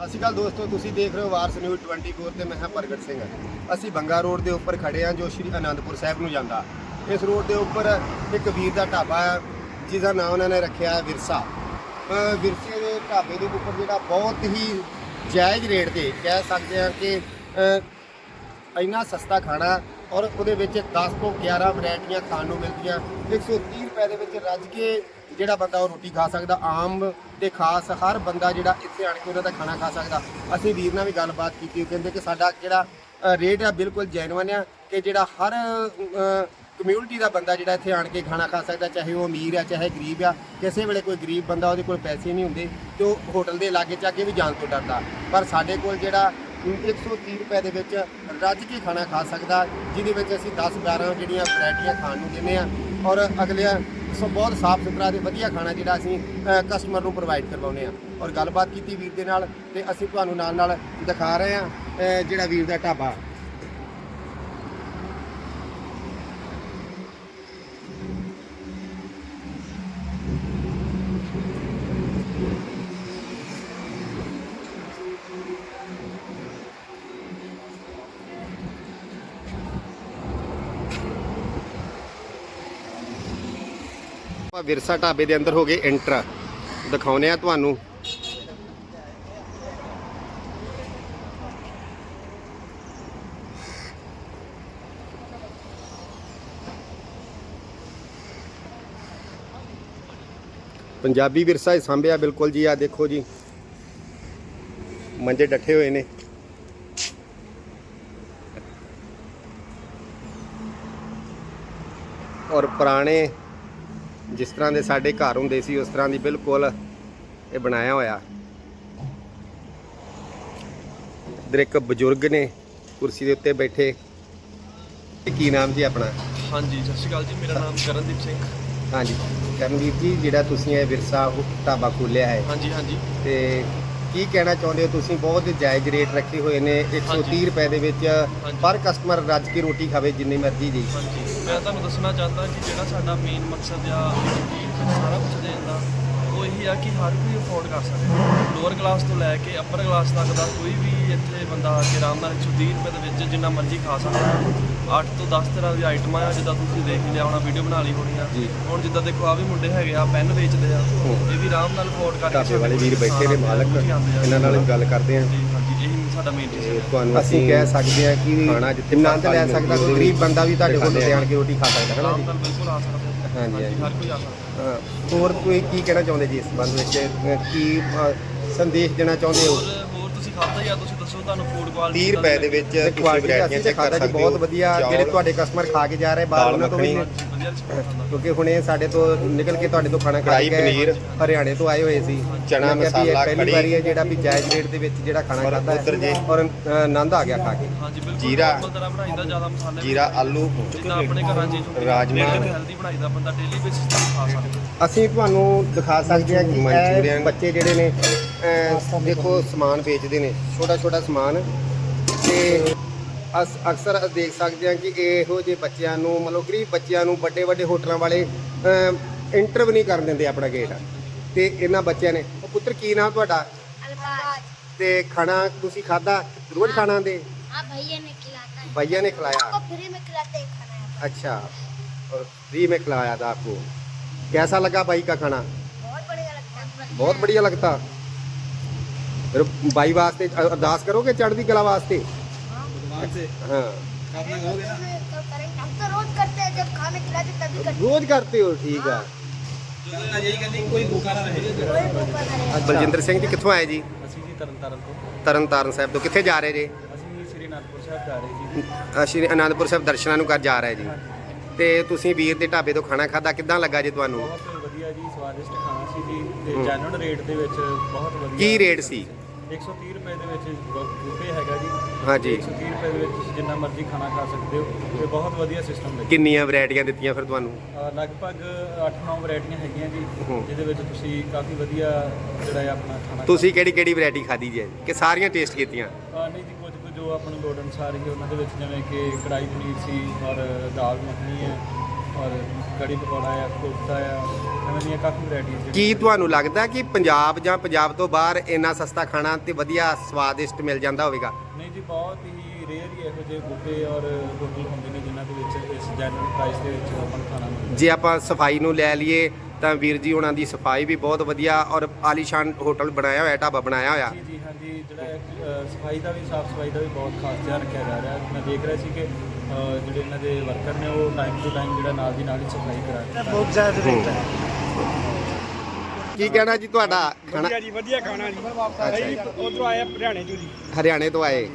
ਸਤਿ ਸ਼੍ਰੀ ਅਕਾਲ ਦੋਸਤੋ, ਤੁਸੀਂ ਦੇਖ ਰਹੇ ਹੋ ਵਾਰਸ ਨਿਊਜ਼ 24 ਤੇ ਮੈਂ ਹਾਂ ਪ੍ਰਗਟ ਸਿੰਘ। ਅਸੀਂ ਬੰਗਾ ਰੋਡ ਦੇ ਉੱਪਰ ਖੜੇ ਹਾਂ ਜੋ ਸ਼੍ਰੀ ਅਨੰਦਪੁਰ ਸਾਹਿਬ ਨੂੰ ਜਾਂਦਾ। ਇਸ ਰੋਡ ਦੇ ਉੱਪਰ ਇੱਕ ਵੀਰ ਦਾ ਢਾਬਾ ਹੈ ਜਿਸ ਦਾ ਨਾਮ ਉਹਨਾਂ ਨੇ ਰੱਖਿਆ ਵਿਰਸਾ। ਵਿਰਸੇ ਦੇ ਢਾਬੇ ਦੇ ਉੱਪਰ ਜਿਹੜਾ ਬਹੁਤ ਹੀ ਜਾਇਜ਼ ਰੇਟ ਤੇ ਕਹਿ ਸਕਦੇ ਹਾਂ ਕਿ ਇੰਨਾ ਸਸਤਾ ਖਾਣਾ ਔਰ ਉਹਦੇ ਵਿੱਚ 10 ਤੋਂ 11 ਵੈਰਾਈਟੀਆਂ ਖਾਣ ਨੂੰ ਮਿਲਦੀਆਂ। 130 ਰੁਪਏ ਦੇ ਵਿੱਚ ਰੱਜ ਕੇ ਜਿਹੜਾ ਬੰਦਾ ਉਹ ਰੋਟੀ ਖਾ ਸਕਦਾ, ਆਮ ਤੇ ਖਾਸ ਹਰ ਬੰਦਾ ਜਿਹੜਾ ਇੱਥੇ ਆਣ ਕੇ ਉਹਨਾਂ ਦਾ ਖਾਣਾ ਖਾ ਸਕਦਾ। ਅਸੀਂ ਵੀਰ ਨਾਲ ਵੀ ਗੱਲਬਾਤ ਕੀਤੀ, ਉਹ ਕਹਿੰਦੇ ਕਿ ਸਾਡਾ ਜਿਹੜਾ ਰੇਟ ਆ ਬਿਲਕੁਲ ਜੈਨੂਇਨ ਆ ਕਿ ਜਿਹੜਾ ਹਰ ਕਮਿਊਨਿਟੀ ਦਾ ਬੰਦਾ ਜਿਹੜਾ ਇੱਥੇ ਆਣ ਕੇ ਖਾਣਾ ਖਾ ਸਕਦਾ, ਚਾਹੇ ਉਹ ਅਮੀਰ ਆ, ਚਾਹੇ ਗਰੀਬ ਆ। ਕਿਸੇ ਵੇਲੇ ਕੋਈ ਗਰੀਬ ਬੰਦਾ ਉਹਦੇ ਕੋਲ ਪੈਸੇ ਨਹੀਂ ਹੁੰਦੇ ਤੇ ਉਹ ਹੋਟਲ ਦੇ ਲਾਗੇ ਜਾ ਕੇ ਵੀ ਜਾਣ ਤੋਂ ਡਰਦਾ। ਪਰ ਸਾਡੇ ਕੋਲ ਜਿਹੜਾ 130 ਰੁਪਏ ਦੇ ਵਿੱਚ ਰੱਜ ਕੇ ਖਾਣਾ ਖਾ ਸਕਦਾ, ਜਿਹਦੇ ਵਿੱਚ ਅਸੀਂ 10 12 ਜਿਹੜੀਆਂ ਵੈਰਾਈਟੀਆਂ ਖਾਣ ਨੂੰ ਦਿੰਦੇ ਆ ਔਰ ਅਗਲਿਆਂ ਸੋ ਬਹੁਤ ਸਾਫ਼ ਸੁਥਰਾ ਤੇ ਵਧੀਆ ਖਾਣਾ ਜਿਹੜਾ ਅਸੀਂ ਕਸਟਮਰ ਨੂੰ ਪ੍ਰੋਵਾਈਡ ਕਰਵਾਉਂਦੇ ਆ ਔਰ ਗੱਲਬਾਤ ਕੀਤੀ ਵੀਰ ਦੇ ਨਾਲ ਤੇ ਅਸੀਂ ਤੁਹਾਨੂੰ ਨਾਲ ਨਾਲ ਦਿਖਾ ਰਹੇ ਆ ਜਿਹੜਾ ਵੀਰ ਦਾ ਢਾਬਾ। ਆਪਾਂ ਵਿਰਸਾ ਢਾਬੇ ਦੇ ਅੰਦਰ ਹੋ ਗਏ ਐਂਟਰ ਦਿਖਾਉਨੇ ਆ ਤੁਹਾਨੂੰ। ਪੰਜਾਬੀ ਵਿਰਸਾ ਹੀ ਸਾਂਭਿਆ ਬਿਲਕੁਲ ਜੀ ਆ ਦੇਖੋ ਜੀ। ਮੰਜੇ ਡੱਠੇ ਹੋਏ ਨੇ। ਔਰ ਪੁਰਾਣੇ ਜਿਸ ਤਰ੍ਹਾਂ ਦੇ ਸਾਡੇ ਘਰ ਹੁੰਦੇ ਸੀ ਉਸ ਤਰ੍ਹਾਂ ਦੀ ਬਿਲਕੁਲ ਇਹ ਬਣਾਇਆ ਹੋਇਆ। ਇੱਧਰ ਇੱਕ ਬਜ਼ੁਰਗ ਨੇ ਕੁਰਸੀ ਦੇ ਉੱਤੇ ਬੈਠੇ। ਕੀ ਨਾਮ ਜੀ ਆਪਣਾ? ਹਾਂਜੀ ਸਤਿ ਸ਼੍ਰੀ ਅਕਾਲ ਜੀ ਮੇਰਾ ਨਾਮ ਕਰਨਦੀਪ ਸਿੰਘ। ਹਾਂਜੀ। ਕਰਮਵੀਰ ਜੀ ਜਿਹੜਾ ਤੁਸੀਂ ਇਹ ਵਿਰਸਾ ਢਾਬਾ ਖੋਲਿਆ ਹੈ। ਹਾਂਜੀ ਹਾਂਜੀ। ਤੇ ਕੀ ਕਹਿਣਾ ਚਾਹੁੰਦੇ ਹੋ? ਤੁਸੀਂ ਬਹੁਤ ਜਾਇਜ਼ ਰੇਟ ਰੱਖੇ ਹੋਏ ਨੇ 130 ਹਾਂਜੀ। ਰੁਪਏ ਦੇ ਵਿੱਚ ਪਰ ਕਸਟਮਰ ਰੱਜ ਕੇ ਰੋਟੀ ਖਾਵੇ ਜਿੰਨੀ ਮਰਜ਼ੀ ਜੀ ਹਾਂਜੀ। ਮੈਂ ਤੁਹਾਨੂੰ ਦੱਸਣਾ ਚਾਹੁੰਦਾ ਕਿ ਜਿਹੜਾ ਸਾਡਾ ਮੇਨ ਮਕਸਦ ਆ ਸਾਰਾ ਕੁਝ ਦੇਣ ਦਾ ਉਹ ਇਹੀ ਆ ਕਿ ਹਰ ਕੋਈ ਅਫੋਰਡ ਕਰ ਸਕੇ। ਲੋਅਰ ਕਲਾਸ ਤੋਂ ਲੈ ਕੇ ਅੱਪਰ ਕਲਾਸ ਤੱਕ ਦਾ ਕੋਈ ਵੀ ਇੱਥੇ ਬੰਦਾ ਆ ਕੇ ਆਰਾਮ ਨਾਲ 130 ਰੁਪਏ ਦੇ ਵਿੱਚ ਜਿੰਨਾ ਮਰਜ਼ੀ ਖਾ ਸਕਦਾ। 8 ਤੋਂ 10 ਤਰ੍ਹਾਂ ਦੀ ਆਈਟਮਾਂ ਆ ਜਿੱਦਾਂ ਤੁਸੀਂ ਦੇਖ ਹੀ ਲਿਆ ਹੋਣਾ ਵੀਡੀਓ ਬਣਾ ਲਈ ਹੋਣੀ ਆ। ਜੀ। ਹੁਣ ਜਿੱਦਾਂ ਦੇਖੋ ਆ ਵੀ ਮੁੰਡੇ ਹੈਗੇ ਆ ਪੈਨ ਵੇਚਦੇ ਆ। ਇਹ ਵੀ ਆਰਾਮ ਨਾਲ ਅਫੋਰਡ ਕਰਕੇ ਢਾਬੇ ਵਾਲੇ ਵੀਰ ਬੈਠੇ ਨੇ ਮਾਲਕ ਆ। ਇਹਨਾਂ ਨਾਲ ਵੀ ਗੱਲ ਕਰਦੇ ਹਾਂ ਜੀ ਹਾਂਜੀ ਇਹੀ ਸਾਡਾ ਮੇਨ ਚੀਜ਼ ਹੈ ਤੁਹਾਨੂੰ ਅਸੀਂ ਕਹਿ ਸਕਦੇ ਹਾਂ ਕਿ ਖਾਣਾ ਜਿੱਥੇ ਆਨੰਦ ਲੈ ਸਕਦਾ ਕੋਈ ਗਰੀਬ ਬੰਦਾ ਵੀ ਤੁਹਾਡੇ ਕੋਲ ਆਣ ਕੇ ਰੋਟੀ ਖਾ ਸਕਦਾ ਹੈ ਨਾ ਜੀ? ਆਰਾਮ ਨਾਲ ਬਿਲਕੁਲ ਆ ਸਕਦਾ ਹੈ। ਹਾਂਜੀ, ਹਾਂਜੀ। ਹਰ ਕੋਈ ਆ ਸਕਦਾ। ਹਾਂ, ਹੋਰ ਕੋਈ ਕੀ ਕਹਿਣਾ ਚਾਹੁੰਦੇ ਜੀ ਇਸ ਸੰਬੰਧ ਵਿੱਚ? ਅਹ, ਕੀ ਅਹ, ਸੰਦੇਸ਼ ਦੇਣਾ ਚਾਹੁੰਦੇ ਹੋ? ਹੋਰ ਤੁਸੀਂ ਖਾਧਾ ਜਾਂ ਤੁਸੀਂ ਦੱਸੋ ਤੁਹਾਨੂੰ ਫੂਡ 30 ਕੁਆਲਿਟੀ ਰੁਪਏ ਦੇ ਵਿੱਚ ਤੁਸੀਂ ਕੁਆਲਿਟੀ ਵੈਰਾਈਟੀਆਂ ਅਸੀਂ ਚੈੱਕ ਕਰ ਖਾਦਾ ਜੀ ਸਕਦੇ ਬਹੁਤ ਵਧੀਆ ਜਿਹੜੇ ਤੁਹਾਡੇ ਕਸਟਮਰ ਖਾ ਕੇ ਜਾ ਰਹੇ ਬਾਹਰ ਉਹਨਾਂ ਤੋਂ ਵੀ ਕਿਉਂਕਿ ਹੁਣੇ ਸਾਡੇ ਤੋਂ ਨਿਕਲ ਕੇ ਤੁਹਾਡੇ ਤੋਂ ਖਾਣਾ ਖਾ ਕੇ ਗਏ, ਪਨੀਰ, ਹਰਿਆਣੇ ਤੋਂ ਆਏ ਹੋਏ ਸੀ ਚਨਾ ਮੈਂ ਕਿਹਾ ਵੀ ਇਹ ਮਸਾਲਾ, ਪਹਿਲੀ ਕੜੀ। ਵਾਰੀ ਹੈ ਜਿਹੜਾ ਵੀ ਜਾਇਜ਼ ਰੇਟ ਦੇ ਵਿੱਚ ਜਿਹੜਾ ਖਾਣਾ ਔਰ ਖਾਦਾ ਉੱਧਰ ਜੀ। ਔਰ ਆਨੰਦ ਆ ਗਿਆ ਖਾ ਕੇ ਹਾਂਜੀ ਬਿਲਕੁਲ ਜੀਰਾ, normal ਤਰ੍ਹਾਂ ਬਣਾਈਦਾ ਜ਼ਿਆਦਾ ਮਸਾਲੇ ਜੀਰਾ ਆਲੂ ਜਿੱਦਾਂ ਆਪਣੇ ਘਰਾਂ 'ਚ ਹੁੰਦੀ ਰਾਜਮਾ। ਹੈਲਦੀ ਬਣਾਈਦਾ ਬੰਦਾ ਡੇਲੀ ਬੇਸਿਸ ਤੇ ਖਾ ਸਕਦਾ ਅਸੀਂ ਤੁਹਾਨੂੰ ਦਿਖਾ ਸਕਦੇ ਹਾਂ ਕਿ ਇਹ ਮਨਚੂਰੀਅਨ। ਬੱਚੇ ਜਿਹੜੇ ਨੇ ਅਹ, ਦੇਖੋ ਸਮਾਨ ਵੇਚਦੇ ਨੇ ਛੋਟਾ ਛੋਟਾ ਸਮਾਨ ਤੇ ਅਸ ਅਕਸਰ ਅਸੀਂ ਦੇਖ ਸਕਦੇ ਹਾਂ ਕਿ ਇਹੋ ਜਿਹੇ ਬੱਚਿਆਂ ਨੂੰ ਮਤਲਬ ਗਰੀਬ ਬੱਚਿਆਂ ਨੂੰ ਵੱਡੇ ਵੱਡੇ ਹੋਟਲਾਂ ਵਾਲੇ ਇੰਟਰ ਵੀ ਨਹੀਂ ਕਰਨ ਦਿੰਦੇ ਆਪਣਾ ਗੇਟ ਤੇ ਇਹਨਾਂ ਬੱਚਿਆਂ ਨੇ ਉਹ ਪੁੱਤਰ ਕੀ ਨਾਮ ਤੁਹਾਡਾ अल्फाज ਤੇ ਖਾਣਾ ਤੁਸੀਂ ਖਾਦਾ ਰੋਜ਼ ਖਾਣਾ ਦੇ हाँ भैया ने खिलाता है भैया ने खिलाया आपको फ्री में खिलाते हैं खाना यहाँ अच्छा और फ्री में खिलाया था आपको कैसा लगा भाई का खाना पर। बहुत बढ़िया लगता है ਬਹੁਤ बढ़िया लगता ਫਿਰ ਬਾਈ ਵਾਸਤੇ ਅ- ਅਰਦਾਸ ਕਰੋਗੇ ਚੜ੍ਹਦੀ ਕਲਾ ਵਾਸਤੇ ਹਾਂ तो करेंगे हम तो रोज करते हैं जब खाना खिलाते तभी करते ਰੋਜ਼ ਕਰਤੇ ਹੋ ਠੀਕ ਆ कोई भूखा ना रहे ਬਲਜਿੰਦਰ ਸਿੰਘ ਜੀ ਕਿੱਥੋਂ ਆਏ ਜੀ ਅਸੀਂ ਜੀ ਤਰਨਤਾਰਨ ਤੋਂ ਤਰਨ ਤਾਰਨ ਸਾਹਿਬ ਤੋਂ ਕਿੱਥੇ ਜਾ ਰਹੇ ਜੀ ਅਸੀਂ ਸ੍ਰੀ ਅਨੰਦਪੁਰ ਸਾਹਿਬ ਜਾ ਰਹੇ ਸੀ ਅਸੀਂ ਅਨੰਦਪੁਰ ਸਾਹਿਬ ਦਰਸ਼ਨਾਂ ਨੂੰ ਕਰ ਜਾ ਰਹੇ ਜੀ ਤੇ ਤੁਸੀਂ ਵੀਰ ਦੇ ਢਾਬੇ ਤੋਂ ਖਾਣਾ ਖਾਦਾ ਕਿੱਦਾਂ ਲੱਗਾ ਜੀ ਤੁਹਾਨੂੰ ਬਹੁਤ ਵਧੀਆ ਜੀ ਸਵਾਦਿਸ਼ਟ ਖਾਣਾ ਸੀ ਜੀ ਤੇ ਜੈਨੂਨ ਰੇਟ ਦੇ ਵਿੱਚ ਬਹੁਤ ਵਧੀਆ ਕੀ ਰੇਟ ਸੀ 130 ਰੁਪਏ ਦੇ ਵਿੱਚ ਬੁਫੇ ਹੈਗਾ ਜੀ। ਹਾਂਜੀ। 130 ਰੁਪਏ ਦੇ ਵਿੱਚ ਤੁਸੀਂ ਜਿੰਨਾ ਮਰਜ਼ੀ ਖਾਣਾ ਖਾ ਸਕਦੇ ਹੋ। ਤੇ ਬਹੁਤ ਵਧੀਆ ਸਿਸਟਮ ਹੈ ਕਿੰਨੀਆਂ ਵੈਰਾਈਟੀਆਂ ਦਿੱਤੀਆਂ ਫਿਰ ਤੁਹਾਨੂੰ? ਅਹ ਲਗਭਗ 8-9 ਵੈਰਾਈਟੀਆਂ ਹੈਗੀਆਂ ਜੀ ਹੂੰ। ਜਿਹਦੇ ਵਿੱਚ ਤੁਸੀਂ ਕਾਫੀ ਵਧੀਆ ਜਿਹੜਾ ਹੈ ਆਪਣਾ ਖਾਣਾ ਤੁਸੀਂ ਕਿਹੜੀ ਕਿਹੜੀ ਵੈਰਾਈਟੀ ਖਾਦੀ ਜੀ? ਕਿ ਸਾਰੀਆਂ ਟੇਸਟ ਕੀਤੀਆਂ? ਅਹ ਨਹੀਂ ਜੀ ਕੁਝ ਕੁ ਜੋ ਆਪਾਂ ਨੂੰ ਲੋੜ ਅਨੁਸਾਰ ਹੀ ਉਹਨਾਂ ਦੇ ਵਿੱਚ ਜਿਵੇਂ ਕਿ ਕੜਾਈ ਪਨੀਰ ਸੀ ਔਰ ਦਾਲ ਮੱਖਣੀ ਹੈ ਔਰ ਕੜੀ ਪਕੌੜਾ ਆ ਕੋਫਤਾ ਆ ਐਵੇਂ ਦੀਆਂ ਕਾਫੀ ਵੈਰਾਈਟੀਆਂ ਕੀ ਤੁਹਾਨੂੰ ਲੱਗਦਾ ਕਿ ਪੰਜਾਬ ਜਾਂ ਪੰਜਾਬ ਤੋਂ ਬਾਹਰ ਇੰਨਾ ਸਸਤਾ ਖਾਣਾ ਤੇ ਵਧੀਆ ਸਵਾਦਿਸ਼ਟ ਮਿਲ ਜਾਂਦਾ ਹੋਵੇਗਾ? ਨਹੀਂ ਜੀ ਬਹੁਤ ਹੀ ਰੇਅਰ ਹੀ ਇਹੋ ਜਿਹੇ ਬੁੱਫੇ ਔਰ ਹੋਟਲ ਹੁੰਦੇ ਨੇ ਜਿਨ੍ਹਾਂ ਦੇ ਵਿੱਚ ਇਸ ਜੈਨੂਅਲ ਪ੍ਰਾਈਸ ਦੇ ਵਿੱਚ ਆਪਾਂ ਖਾਣਾ ਮਿਲਦਾ। ਜੇ ਆਪਾਂ ਸਫ਼ਾਈ ਨੂੰ ਲੈ ਲਈਏ ਤਾਂ ਵੀਰ ਜੀ ਉਹਨਾਂ ਦੀ ਸਫ਼ਾਈ ਵੀ ਬਹੁਤ ਵਧੀਆ ਔਰ ਆਲੀਸ਼ਾਨ ਹੋਟਲ ਬਣਾਇਆ ਹੋਇਆ ਢਾਬਾ ਬਣਾਇਆ ਹੋਇਆ। ਜੀ ਜੀ ਹਾਂਜੀ ਜਿਹੜਾ ਸਫ਼ਾਈ ਦਾ ਵੀ ਸਾਫ਼ ਸਫ਼ਾਈ ਦਾ ਵੀ ਬਹੁਤ ਖਾਸ ਧਿਆਨ ਰੱਖਿਆ ਜਾ ਰਿਹਾ। ਮੈਂ ਦੇਖ ਰਿਹਾ ਸੀ ਕਿ ਜਿਹੜੇ ਇਹਨਾਂ ਦੇ ਵਰਕਰ ਨੇ ਉਹ ਟਾਈਮ ਟੂ ਟਾਈਮ ਜਿਹੜਾ ਨਾਲ ਦੀ ਨਾਲ ਹੀ ਸਫ਼ਾਈ ਕਰਾ ਰਹੇ ਨੇ। ਬਹੁਤ ਜ਼ਿਆਦਾ ਰੇਟ ਹੈ। ਕੀ ਕਹਿਣਾ ਜੀ ਤੁਹਾਡਾ? ਖਾਣਾ ਜੀ ਵਧੀਆ ਖਾਣਾ ਜੀ। ਅਸੀਂ ਉਧਰੋਂ ਆਏ ਹਰਿਆਣੇ ਤੋਂ ਜੀ। ਹਰਿਆਣੇ ਤੋਂ ਆਏ।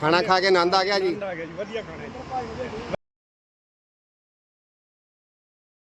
ਖਾਣਾ ਖਾ ਕੇ ਆਨੰਦ ਆ ਗਿਆ ਜੀ? ਆਨੰਦ ਆ ਗਿਆ ਜੀ ਵਧੀਆ ਖਾਣਾ ਜੀ।